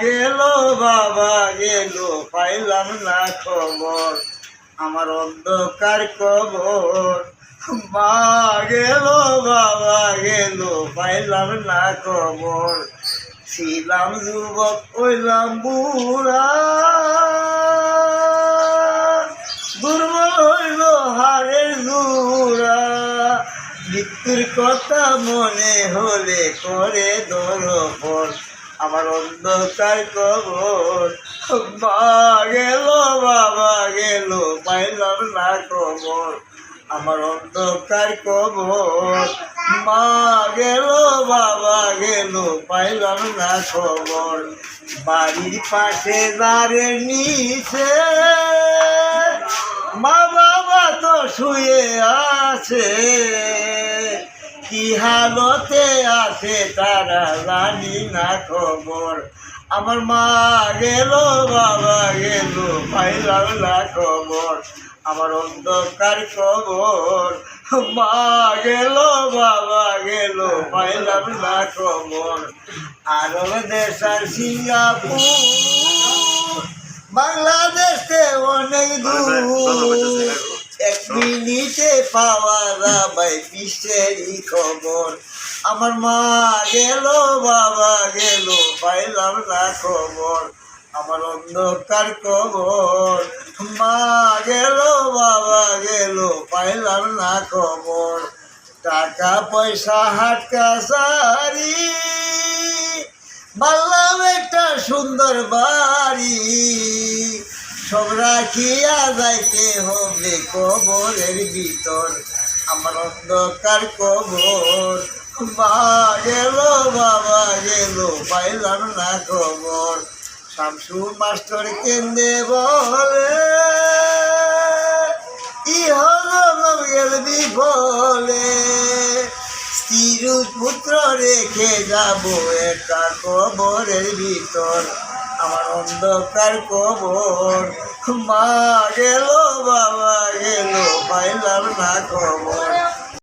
গেল বাবা গেল পাইলাম না খবর। আমার অন্ধকার কবর। মা গেল বাবা গেল পাইলাম না খবর। ছিলাম যুবক, হইলাম বুড়া। দুর্বল হইল হারের জুড়া। মৃত্যুর কথা মনে হলে করে দরপর। আমার অন্ধকার কবর। মা গেল, বাবা গেল, পাইলাম না কবর। আমার অন্ধকার কবর। মা গেল, বাবা গেল, পাইলাম না খবর। বাড়ির পাশে দাঁড়ের নিচে। মা বাবা তো শুয়ে আছে। কি হালতে আছে তারা জানি না খবর। আমার মা গেল, বাবা গেল, পাইলাম না খবর। আমার অন্ধকার খবর। মা গেল, বাবা গেল, পাইলাম না খবর। আরব দেশ আর সিঙ্গাপুর। বাংলাদেশে অনেক দূর মিনিটে পাওয়া যাবে বিশ্বেরই খবর? আমার মা গেল, বাবা গেল, পাইলাম না খবর। আমার অন্ধকার খবর। মা গেল, বাবা গেল, পাইলাম না খবর। টাকা পয়সা হাট কাছারি বাংলাম একটা সুন্দর বাড়ি। সব রাখিয়া যাইতে হবে কবরের ভিতর। আমার অন্ধকার কবর। মা গেল, বাবা গেল, পাইলাম না খবর। শামসু মাস্টার কেন্দ্রে বলে ইহল গেল বিফলে স্ত্রীর পুত্র রেখে যাব একা কবরের ভিতর। আমার অন্ধকার কবর। মা গেল বাবা গেল পাইলাম না খবর